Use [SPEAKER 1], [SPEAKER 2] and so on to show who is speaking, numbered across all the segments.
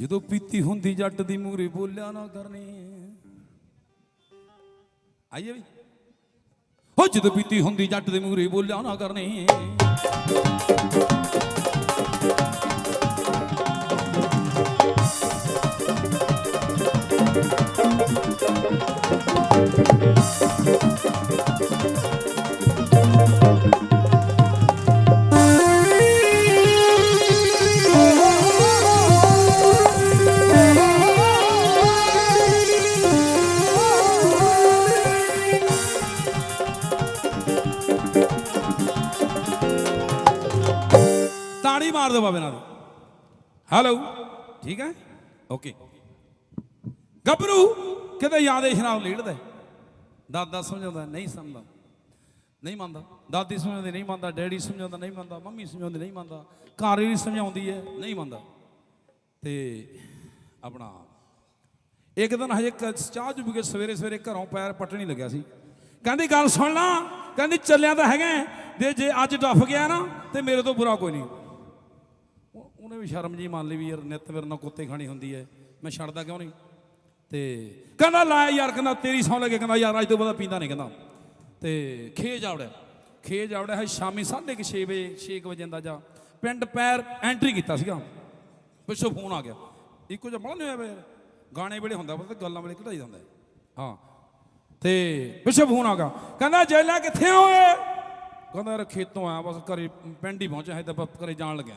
[SPEAKER 1] ਜਦੋਂ ਪੀਤੀ ਹੁੰਦੀ ਜੱਟ ਦੀ ਮੂਰੇ ਬੋਲਿਆ ਨਾ ਕਰਨੀ। ਆਈਏ ਵੀ। ਹੋ ਜਦੋਂ ਪੀਤੀ ਹੁੰਦੀ ਜੱਟ ਦੇ ਮੂਰੇ ਬੋਲਿਆ ਨਾ ਕਰਨੀ। ਤਾੜੀ ਮਾਰ ਦਿਓ ਹੈਲੋ ਠੀਕ ਹੈ? ਓਕੇ ਗੱਭਰੂ, ਕਿਤੇ ਯਾਦ ਸ਼ਰਾਬ ਲੀੜਦਾ ਦਾਦਾ ਸਮਝਾਉਂਦਾ, ਨਹੀਂ ਸਮਝਦਾ। ਨਹੀਂ ਮੰਨਦਾ। ਦਾਦੀ ਸਮਝਾਉਂਦੀ, ਨਹੀਂ ਮੰਨਦਾ। ਡੈਡੀ ਸਮਝਾਉਂਦਾ, ਨਹੀਂ ਮੰਨਦਾ। ਮੰਮੀ ਸਮਝਾਉਂਦੀ, ਨਹੀਂ ਮੰਨਦਾ। ਘਰ ਵੀ ਸਮਝਾਉਂਦੀ ਹੈ, ਨਹੀਂ ਮੰਨਦਾ। ਤੇ ਆਪਣਾ, ਇੱਕ ਦਿਨ ਹਜੇ ਚਾਹ ਚੁੱਪ ਕੇ ਸਵੇਰੇ ਸਵੇਰੇ ਘਰੋਂ ਪੈਰ ਪਟਣੀ ਲੱਗਿਆ ਸੀ। ਕਹਿੰਦੀ, ਗੱਲ ਸੁਣ ਲਾ। ਕਹਿੰਦੀ, ਚੱਲਿਆ ਤਾਂ ਹੈਗਾ ਜੇ ਜੇ ਅੱਜ ਡੱਫ ਗਿਆ ਨਾ, ਤੇ ਮੇਰੇ ਤੋਂ ਬੁਰਾ ਕੋਈ ਨਹੀਂ। ਉਹਨੇ ਵੀ ਸ਼ਰਮ ਜੀ ਮੰਨ ਲਈ ਵੀ ਯਾਰ ਨਿੱਤ ਮੇਰੇ ਨਾਲ ਕੁੱਤੇ ਖਾਣੀ ਹੁੰਦੀ ਹੈ ਮੈਂ ਛੱਡਦਾ ਕਿਉਂ ਨਹੀਂ? ਤੇ ਕਹਿੰਦਾ, ਲੈ ਯਾਰ, ਕਹਿੰਦਾ, ਤੇਰੀ ਸੌਂ ਲੱਗੇ, ਕਹਿੰਦਾ, ਯਾਰ, ਅੱਜ ਤੋਂ ਬਾਅਦ ਪੀਂਦਾ ਨਹੀਂ, ਕਹਿੰਦਾ। ਤੇ ਖੇਜ ਆਵੜਿਆ। ਖੇਜ ਆਵੜਿਆ ਹੈ ਸ਼ਾਮੀ 6:30 ਵਜੇ 6 ਵਜੇ ਦਾ ਜਾ ਪਿੰਡ ਪੈਰ ਐਂਟਰੀ ਕੀਤਾ ਸੀਗਾ। ਪਿੱਛੋਂ ਫੋਨ ਆ ਗਿਆ। ਇੱਕੋ ਜਿਹਾ ਮੜਾ ਨਹੀਂ ਹੋਇਆ ਯਾਰ ਗਾਣੇ ਵੇਲੇ ਹੁੰਦਾ, ਪਤਾ ਗੱਲਾਂ ਵੇਲੇ ਕਢਾਈ ਜਾਂਦਾ ਹਾਂ। ਤੇ ਪਿੱਛੋਂ ਫੋਨ ਆ ਗਿਆ। ਕਹਿੰਦਾ, ਜੈਲਾ ਕਿੱਥੇ ਹੋਏ ਕਹਿੰਦਾ, ਯਾਰ, ਖੇਤੋਂ ਆਇਆ, ਬਸ ਘਰੇ ਪਿੰਡ ਹੀ ਪਹੁੰਚਿਆ ਹੈ ਤਾਂ ਬਸ ਘਰੇ ਜਾਣ ਲੱਗਿਆ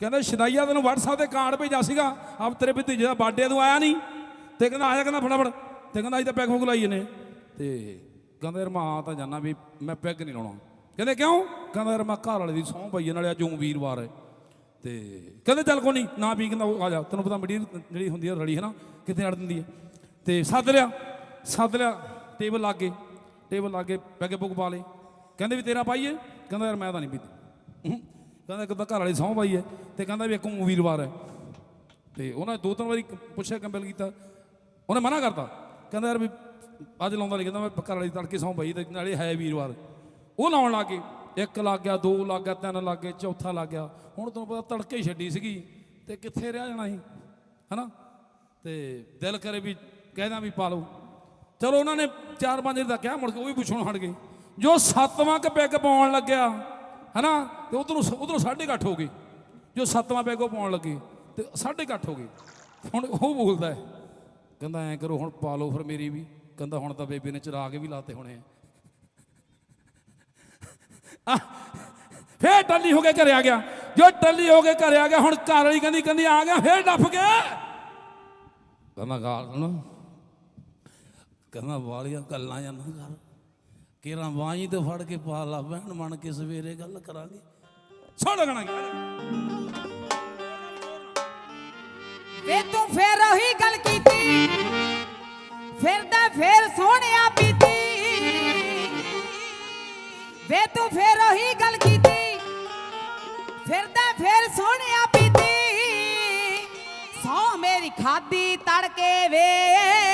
[SPEAKER 1] ਕਹਿੰਦਾ ਸ਼ਦਾਈਆ ਤੈਨੂੰ WhatsApp ਤੇ ਕਾਰਡ ਭੇਜਿਆ ਸੀਗਾ। ਆਪ ਤੇਰੇ ਭਤੀਜੇ ਦਾ ਬਰਥਡੇ ਤੂੰ ਆਇਆ ਨਹੀਂ। ਤੇ ਕਹਿੰਦਾ ਆਇਆ ਕਹਿੰਦਾ ਫਟਾਫਟ। ਤੇ ਕਹਿੰਦਾ ਅੱਜ ਤਾਂ ਪੈਗ ਫੁਗ ਲਾਈ ਨੇ ਤੇ ਕਹਿੰਦਾ ਯਾਰ ਮੈਂ ਆ ਤਾਂ ਜਾਣਾ ਵੀ ਮੈਂ ਪੈਗ ਨਹੀਂ ਲਾਉਣਾ। ਕਹਿੰਦੇ ਕਿਉਂ? ਕਹਿੰਦਾ ਯਾਰ ਮੈਂ ਘਰ ਵਾਲੇ ਦੀ ਸਹੁੰ ਪਈ ਨਾਲੇ ਅੱਜ ਊਂ ਵੀਰਵਾਰ ਹੈ। ਤੇ ਕਹਿੰਦੇ ਚੱਲ ਕੋਈ ਨਹੀਂ, ਨਾ ਪੀ ਕਹਿੰਦਾ ਆ ਜਾ। ਤੈਨੂੰ ਪਤਾ ਮੜੀ ਜਿਹੜੀ ਹੁੰਦੀ ਹੈ ਰੜੀ ਹੈ ਨਾ, ਕਿੱਥੇ ਅੜ ਦਿੰਦੀ ਹੈ ਤੇ ਸੱਦ ਲਿਆ ਸੱਦ ਲਿਆ, ਟੇਬਲ ਲਾਗੇ ਟੇਬਲ ਲਾਗੇ ਕੇ ਪੈਗੇ ਪਾ ਲਏ। ਕਹਿੰਦੇ ਵੀ ਤੇਰਾ ਪਾਈਏ ਕਹਿੰਦਾ ਯਾਰ ਮੈਂ ਤਾਂ ਨਹੀਂ ਪੀਤੀ ਕਹਿੰਦਾ ਕਹਿੰਦਾ ਤਾਂ ਘਰ ਵਾਲੀ ਸਹੁੰ ਪਾਈ ਹੈ ਤੇ ਕਹਿੰਦਾ ਵੀ ਇੱਕ ਵੀਰਵਾਰ ਹੈ। ਤੇ ਉਹਨਾਂ ਦੋ ਤਿੰਨ ਵਾਰੀ ਪੁੱਛਿਆ ਕੰਪੈਲ ਕੀਤਾ। ਉਹਨੇ ਮਨਾ ਕਰਤਾ। ਕਹਿੰਦਾ ਯਾਰ ਵੀ ਅੱਜ ਲਾਉਂਦਾ ਨਹੀਂ ਕਹਿੰਦਾ ਮੈਂ ਘਰ ਵਾਲੀ ਤੜਕੇ ਸਹੁੰ ਪਈ ਤੇ ਨਾਲੇ ਹੈ ਵੀਰਵਾਰ। ਉਹ ਲਾਉਣ ਲੱਗ ਗਏ ਇੱਕ ਲੱਗ ਗਿਆ, ਦੋ ਲੱਗ ਗਿਆ, ਤਿੰਨ ਲੱਗ ਗਏ, ਚੌਥਾ ਲੱਗ ਗਿਆ। ਹੁਣ ਤੁਹਾਨੂੰ ਪਤਾ ਤੜਕੇ ਹੀ ਛੱਡੀ ਸੀਗੀ ਤੇ ਕਿੱਥੇ ਰਹਿ ਜਾਣਾ ਸੀ, ਹਨਾ? ਤੇ ਦਿਲ ਕਰੇ ਵੀ ਕਹਿਦਾ ਵੀ ਪਾ ਲਓ। ਚਲੋ ਉਹਨਾਂ ਨੇ ਚਾਰ ਪੰਜ ਦਿਨ ਦਾ ਕਿਹਾ, ਮੁੜ ਕੇ ਉਹ ਵੀ ਪੁੱਛਣ ਹਟ ਗਏ। ਜੋ ਸੱਤਵਾਂ ਕ ਪੈਗ ਪਾਉਣ ਲੱਗਿਆ ਹਨਾ? ਤੇ ਉਧਰੋਂ ਉਧਰੋਂ ਸਾਢੇ ਕੁ ਅੱਠ ਹੋ ਗਏ ਜੋ ਸੱਤਵਾਂ ਪੈਗ ਪਾਉਣ ਲੱਗੇ, ਤੇ ਸਾਢੇ ਕੁ ਅੱਠ ਹੋ ਗਏ ਹੁਣ ਉਹ ਬੋਲਦਾ ਹੈ, ਕਹਿੰਦਾ ਐਂ ਕਰੋ, ਹੁਣ ਪਾ ਲਓ ਫਿਰ ਮੇਰੀ ਵੀ। ਕਹਿੰਦਾ ਹੁਣ ਤਾਂ ਬੇਬੇ ਨੇ ਚਰਾ ਕੇ ਵੀ ਲਾਤੇ ਹੋਣੇ ਆ। ਫੇਰ ਟੱਲੀ ਹੋ ਕੇ ਘਰੇ ਆ ਗਿਆ। ਜੋ ਟੱਲੀ ਹੋ ਕੇ ਘਰੇ ਆ ਗਿਆ, ਹੁਣ ਘਰ ਵਾਲੀ ਕਹਿੰਦੀ ਕਹਿੰਦੀ ਆ ਗਿਆ, ਫੇਰ ਡੱਫ ਗਿਆ ਕਹਿੰਦਾ ਗਾਲ ਸੁਣ। ਕਹਿੰਦਾ ਵਾਲੀਆਂ ਗੱਲਾਂ ਜਾਂ ਨਾ ਕਰ। ਕਿਰਾਂ ਬਾਈ ਤੇ ਫੜ ਕੇ ਪਾ ਲਾ, ਬਹਿਣ ਮਣ ਕੇ ਸਵੇਰੇ ਗੱਲ ਕਰਾਂਗੇ। ਸੁਣ ਲੱਗਣਾ
[SPEAKER 2] ਵੇ ਤੂੰ ਫੇਰ ਉਹੀ ਗੱਲ ਕੀਤੀ, ਫਿਰਦਾ ਫੇਰ ਸੋਹਣਿਆ ਪੀਤੀ। ਵੇ ਤੂੰ ਫੇਰ ਉਹੀ ਗੱਲ ਕੀਤੀ, ਫਿਰਦਾ ਫੇਰ ਸੋਹਣਿਆ ਪੀਤੀ। ਸੌ ਮੇਰੀ ਖਾਦੀ ਤੜਕੇ ਵੇ।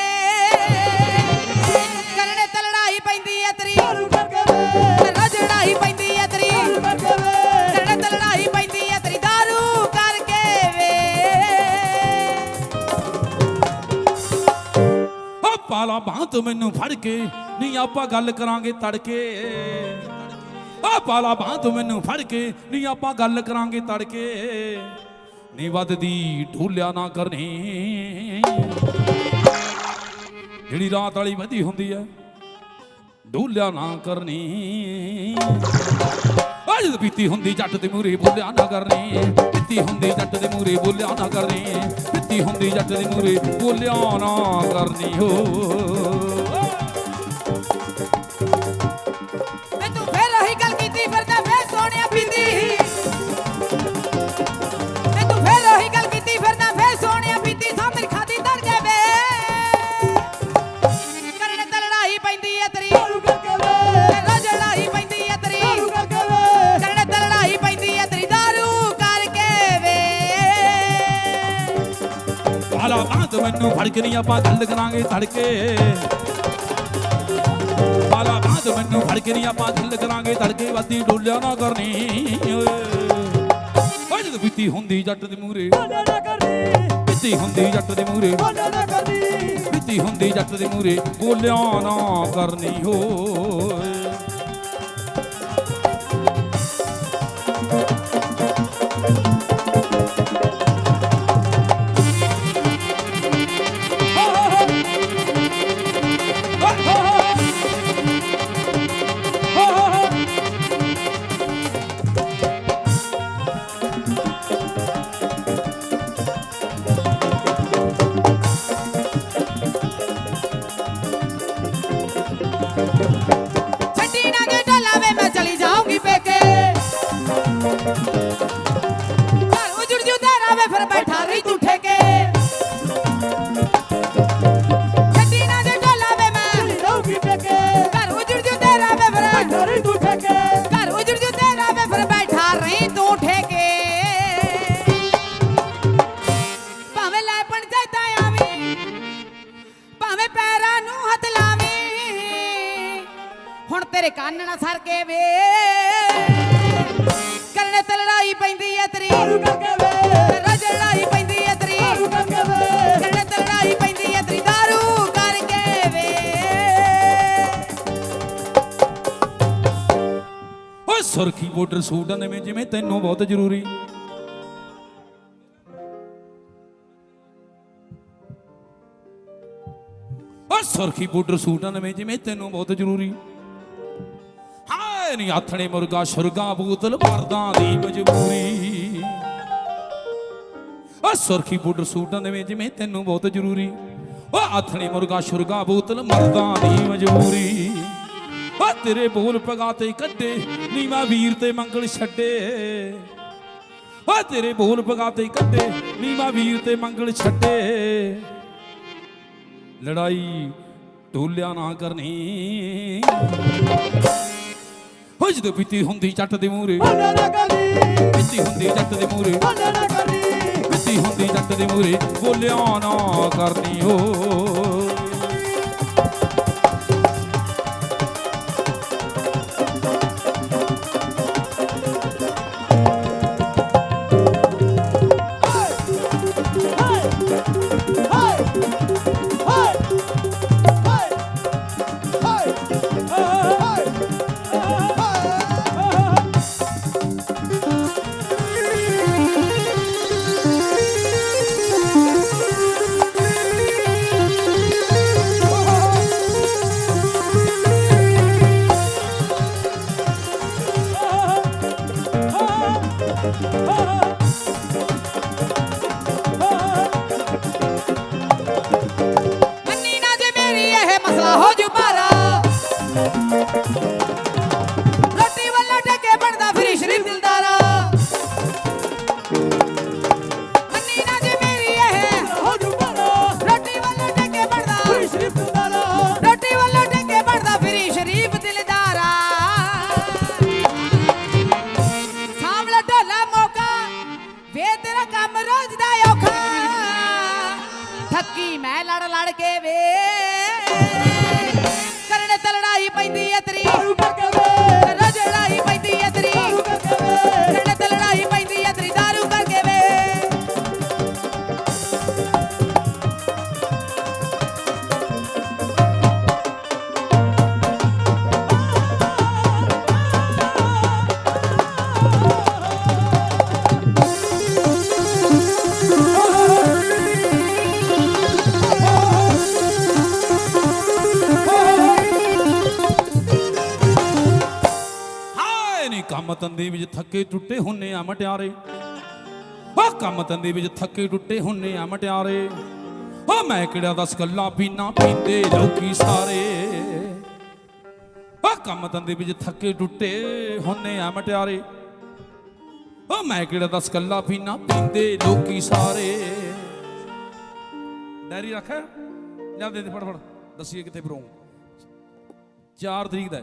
[SPEAKER 2] ਤੂੰ
[SPEAKER 1] ਮੈਨੂੰ ਫੜ ਕੇ, ਨਹੀਂ ਆਪਾਂ ਗੱਲ ਕਰਾਂਗੇ ਤੜਕੇ। ਓ ਪਾਲਾ ਬਾਹ ਤੂੰ ਮੈਨੂੰ ਫੜ ਕੇ, ਨਹੀਂ ਆਪਾਂ ਗੱਲ ਕਰਾਂਗੇ ਤੜਕੇ। ਨਹੀਂ ਵੱਧਦੀ ਢੂਲਿਆ ਨਾ ਕਰਨੀ। ਜਿਹੜੀ ਰਾਤ ਵਾਲੀ ਵਧੀ ਹੁੰਦੀ ਹੈ ਢੂਲਿਆ ਨਾ ਕਰਨੀ। ਅੱਜ ਪੀਤੀ ਹੁੰਦੀ ਜੱਟ ਦੇ ਮੂਰੇ ਬੋਲਿਆ ਨਾ ਕਰਨੀ। ਪੀਤੀ ਹੁੰਦੀ ਜੱਟ ਦੇ ਮੂਰੇ ਬੋਲਿਆ ਨਾ ਕਰਨੀ। ਪੀਤੀ ਹੁੰਦੀ ਜੱਟ ਦੇ ਮੂਰੇ ਬੋਲਿਆ ਨਾ ਕਰਨੀ ਹੋ ਮੈਨੂੰ ਫੜ ਕੇ ਨਹੀਂ ਆਪਾਂ ਗੱਲ ਕਰਾਂਗੇ ਤੜਕੇ ਹਾਲਾ ਬਾਤ ਮੈਨੂੰ ਫੜ ਕੇ ਨਹੀਂ ਆਪਾਂ ਗੱਲ ਕਰਾਂਗੇ ਤੜਕੇ ਵੱਦੀ ਡੋਲਿਆ ਨਾ ਕਰਨੀ। ਓਏ ਜਦੋਂ ਬੀਤੀ ਹੁੰਦੀ ਜੱਟ ਦੇ ਮੂਰੇ
[SPEAKER 3] ਬੋਲਿਆ ਨਾ ਕਰਨੀ।
[SPEAKER 1] ਬੀਤੀ ਹੁੰਦੀ ਜੱਟ ਦੇ ਮੂਰੇ
[SPEAKER 3] ਬੋਲਿਆ ਨਾ ਕਰਨੀ।
[SPEAKER 1] ਬੀਤੀ ਹੁੰਦੀ ਜੱਟ ਦੇ ਮੂਰੇ ਬੋਲਿਆ ਨਾ ਕਰਨੀ ਹੋਏ।
[SPEAKER 2] ਕਰਨੇ ਤੇ ਲੜਾਈ ਪੈਂਦੀ ਐ ਤੇਰੀ।
[SPEAKER 3] ਦਾਰੂ ਕਰਕੇ ਵੇ।
[SPEAKER 2] ਤੇਰਾ ਲੜਾਈ ਪੈਂਦੀ ਐ ਤੇਰੀ।
[SPEAKER 3] ਦਾਰੂ ਕਰਕੇ ਵੇ।
[SPEAKER 2] ਕਰਨੇ ਤੇ ਲੜਾਈ ਪੈਂਦੀ ਐ ਤੇਰੀ। ਦਾਰੂ ਕਰਕੇ ਵੇ।
[SPEAKER 1] ਓਏ ਸੁਰਖੀ ਬਾਰਡਰ ਸੂਟ ਨਵੇਂ ਜਿਵੇਂ ਤੈਨੂੰ ਬਹੁਤ ਜ਼ਰੂਰੀ। ਓਏ ਸੁਰਖੀ ਬਾਰਡਰ ਸੂਟ ਨਵੇਂ ਜਿਵੇਂ ਤੈਨੂੰ ਬਹੁਤ ਜ਼ਰੂਰੀ। ਨੀ ਆਥਣੇ ਮੁਰਗਾ ਸ਼ੁਰਗਾ ਬੂਤਲ ਮਰਦਾਂ ਦੀ ਮਜਬੂਰੀ। ਓ ਸੁਰਖੀ ਬਾਰਡਰ ਸੂਟ ਨਵੇਂ ਜਿਵੇਂ ਤੈਨੂੰ ਬਹੁਤ ਜ਼ਰੂਰੀ। ਓ ਆਥਣੇ ਮੁਰਗਾ ਸ਼ੁਰਗਾ ਬੂਤਲ ਮਰਦਾਂ ਦੀ ਮਜਬੂਰੀ। ਓ ਤੇਰੇ ਬੋਲ ਪਗਾ ਤੇ ਕੱਢੇ, ਨੀਵਾ ਵੀਰ ਤੇ ਮੰਗਲ ਛੱਡੇ। ਓ ਤੇਰੇ ਬੋਲ ਪਗਾ ਤੇ ਕੱਢੇ, ਨੀਵਾ ਵੀਰ ਤੇ ਮੰਗਲ ਛੱਡੇ। ਲੜਾਈ ਟੋਲਿਆ ਨਾ ਕਰਨੀ। ਹੋ ਜਦੋਂ ਪੀਤੀ ਹੁੰਦੀ ਜੱਟ ਦੇ ਮੂਰੇ
[SPEAKER 3] ਬੋਲਿਆ ਨਾ ਕਰਨੀ
[SPEAKER 1] ਪੀਤੀ ਹੁੰਦੀ ਜੱਟ ਦੇ ਮੂਰੇ
[SPEAKER 3] ਬੋਲਿਆ ਨਾ ਕਰਨੀ
[SPEAKER 1] ਪੀਤੀ ਹੁੰਦੀ ਜੱਟ ਦੇ ਮੂਰੇ ਬੋਲਿਆ ਨਾ ਕਰਨੀ ਓ
[SPEAKER 2] ਮੰਨੀ ਨਾ ਜੇ ਮੇਰੀ ਇਹ ਮਸਲਾ ਹੋ ਜੂ ਭਾਰਾ ਕੰਮ
[SPEAKER 1] ਤੰਦੀ ਵਿੱਚ ਥੱਕੇ ਟੁੱਟੇ ਹੁੰਨੇ ਆ ਮਟਿਆਰੇ। ਓ ਕੰਮ ਤੰਦੀ ਵਿੱਚ ਥੱਕੇ ਟੁੱਟੇ ਹੁੰਨੇ ਆ ਮਟਿਆਰੇ। ਓ ਮੈਂ ਕਿਹੜਾ ਦਸ ਗੱਲਾਂ ਪੀਣਾ ਪੀਂਦੇ ਲੋਕੀ ਸਾਰੇ। ਓ ਕੰਮ ਤੰਦੀ ਵਿੱਚ ਥੱਕੇ ਟੁੱਟੇ ਹੁੰਨੇ ਆ ਮਟਿਆਰੇ। ਓ ਮੈਂ ਕਿਹੜਾ ਦਸ ਗੱਲਾਂ ਪੀਣਾ ਪੀਂਦੇ ਲੋਕੀ ਸਾਰੇ। ਡੈਰੀ ਰੱਖ ਲਿਆ ਦੇ ਦੇ ਫੜ ਫੜ ਦੱਸੀਏ ਕਿੱਥੇ ਫਿਰੋਂ 4 ਤਰੀਕ ਦਾ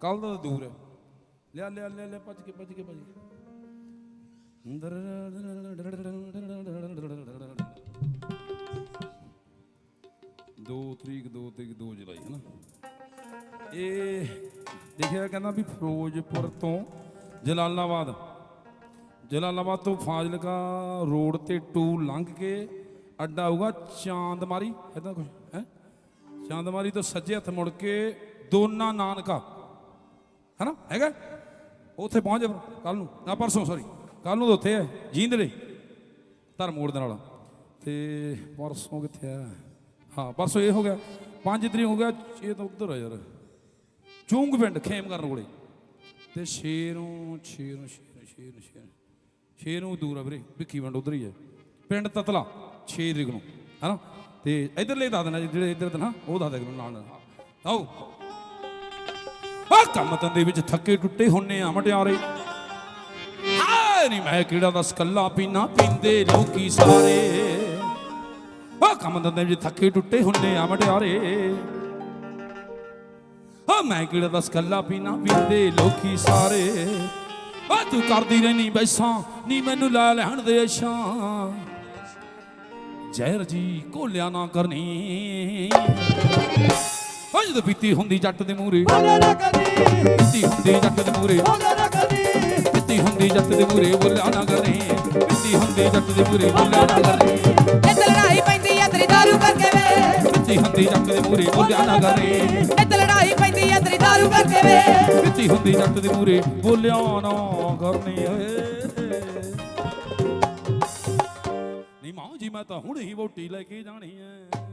[SPEAKER 1] ਕੱਲ ਦਾ ਦੂਰ ਹੈ। ਲਿਆ ਲਿਆ ਲਿਆ ਲਿਆ, ਭੱਜ ਕੇ ਭੱਜ ਕੇ ਭੱਜ ਕੇ। ਦੋ ਤਰੀਕ ਦੋ ਤਰੀਕ 2 ਜੁਲਾਈ ਹੈ ਨਾ ਇਹ ਦੇਖਿਆ ਕਹਿੰਦਾ ਵੀ ਫਿਰੋਜ਼ਪੁਰ ਤੋਂ ਜਲਾਲਾਬਾਦ ਜਲਾਲਾਬਾਦ ਤੋਂ ਫਾਜ਼ਿਲਕਾ ਰੋਡ ਤੇ ਟੂ ਲੰਘ ਕੇ ਅੱਡਾ ਆਊਗਾ ਚਾਂਦਮਾਰੀ। ਇਦਾਂ ਕੁਝ ਹੈ? ਚਾਂਦਮਾਰੀ ਤੋਂ ਸੱਜੇ ਹੱਥ ਮੁੜ ਕੇ ਦੋਨਾ ਨਾਨਕਾ। ਹੈਨਾ? ਹੈਗਾ? ਉੱਥੇ ਪਹੁੰਚ ਜਾ ਕੱਲ ਨੂੰ। ਨਾ ਪਰਸੋਂ ਸੌਰੀ ਕੱਲ ਨੂੰ ਤਾਂ ਉੱਥੇ ਹੈ ਜੀਂਦਲੇ ਧਰਮ ਮੋੜ ਦੇ ਨਾਲ। ਤੇ ਪਰਸੋਂ ਕਿੱਥੇ ਆ ਹਾਂ ਪਰਸੋਂ ਇਹ ਹੋ ਗਿਆ। 5 ਤਰੀਕ ਹੋ ਗਿਆ ਇਹ ਤਾਂ ਉੱਧਰ ਆ ਯਾਰ। ਚੂੰਗ ਪਿੰਡ ਖੇਮ ਕਰਨ ਕੋਲੇ। ਤੇ ਸ਼ੇਰੋਂ ਸ਼ੇਰੋਂ ਸ਼ੇਰੋਂ ਸ਼ੇਰੋਂ ਸ਼ੇਰੋਂ। ਸ਼ੇਰੋਂ ਦੂਰ ਆ ਵੀਰੇ ਭਿੱਖੀ ਪਿੰਡ ਉਧਰ ਹੀ ਹੈ। ਪਿੰਡ ਤਤਲਾ 6 ਤਰੀਕ ਨੂੰ ਹੈਨਾ ਤੇ ਇਧਰਲੇ ਦੱਸ ਦੇਣਾ ਜੀ, ਜਿਹੜੇ ਇਧਰ ਤੇ ਨਾ ਉਹ ਦੱਸ ਦੇ ਨਾਲ ਨਾਲ। ਆਓ। ਆ ਕੰਮ ਧੰਦੇ ਵਿੱਚ ਥੱਕੇ ਟੁੱਟੇ ਹੁੰਨੇ ਆ ਮਟਿਆਰੇ। ਆ ਨਹੀਂ ਮੈਂ ਕਿਹੜਾ ਦਸ ਕੱਲਾ ਪੀਣਾ ਪੀਂਦੇ ਲੋਕੀ ਸਾਰੇ। ਆ ਕੰਮ ਧੰਦੇ ਵਿੱਚ ਥੱਕੇ ਟੁੱਟੇ ਹੁੰਨੇ ਆ ਮਟਿਆਰੇ। ਆ ਮੈਂ ਕਿਹੜਾ ਦਾ ਸਕੱਲਾ ਪੀਣਾ ਪੀਂਦੇ ਲੋਕੀ ਸਾਰੇ। ਆ ਤੂੰ ਕਰਦੀ ਰਹਿਨੀ ਬੈਸਾਂ, ਨੀ ਮੈਨੂੰ ਲੈ ਲੈਣ ਦੇ ਅਸ਼ਾਂ ਜ਼ਹਿਰ ਜੀ ਕੋਲਿਆ ਨਾ ਕਰਨੀ। ਓ ਜਦੋਂ ਪੀਤੀ ਹੁੰਦੀ ਜੱਟ ਦੇ ਮੂਰੇ
[SPEAKER 3] ਬੋਲੇ ਨਾ ਕਦੀ।
[SPEAKER 1] ਪੀਤੀ ਹੁੰਦੀ ਜੱਟ ਦੇ ਮੂਰੇ
[SPEAKER 3] ਬੋਲੇ ਨਾ ਕਦੀ।
[SPEAKER 1] ਪੀਤੀ ਹੁੰਦੀ ਜੱਟ ਦੇ ਮੂਰੇ ਬੋਲਿਆ ਨਾ ਕਰਨੀ ਪੀਤੀ ਹੁੰਦੀ ਜੱਟ ਦੇ ਮੂਰੇ ਬੋਲਿਆ ਨਾ ਕਰਨੀ
[SPEAKER 2] ਇੱਥੇ ਲੜਾਈ ਪੈਂਦੀ ਆ ਤੇਰੀ ਦਾਰੂ ਕਰਕੇ ਵੇ।
[SPEAKER 1] ਪੀਤੀ ਹੁੰਦੀ ਜੱਟ ਦੇ ਮੂਰੇ ਬੋਲਿਆ ਨਾ ਕਰਨੀ
[SPEAKER 2] ਇੱਥੇ ਲੜਾਈ ਪੈਂਦੀ ਆ ਤੇਰੀ ਦਾਰੂ ਕਰਕੇ ਵੇ।
[SPEAKER 1] ਪੀਤੀ ਹੁੰਦੀ ਜੱਟ ਦੇ ਮੂਰੇ ਬੋਲਿਆ ਨਾ ਕਰਨੀ ਓਏ। ਨੀ ਮਾਂ ਜੀ ਮੈਂ ਤਾਂ ਹੁਣ ਹੀ ਵੋਟੀ ਲੈ ਕੇ ਜਾਣੀ ਐ।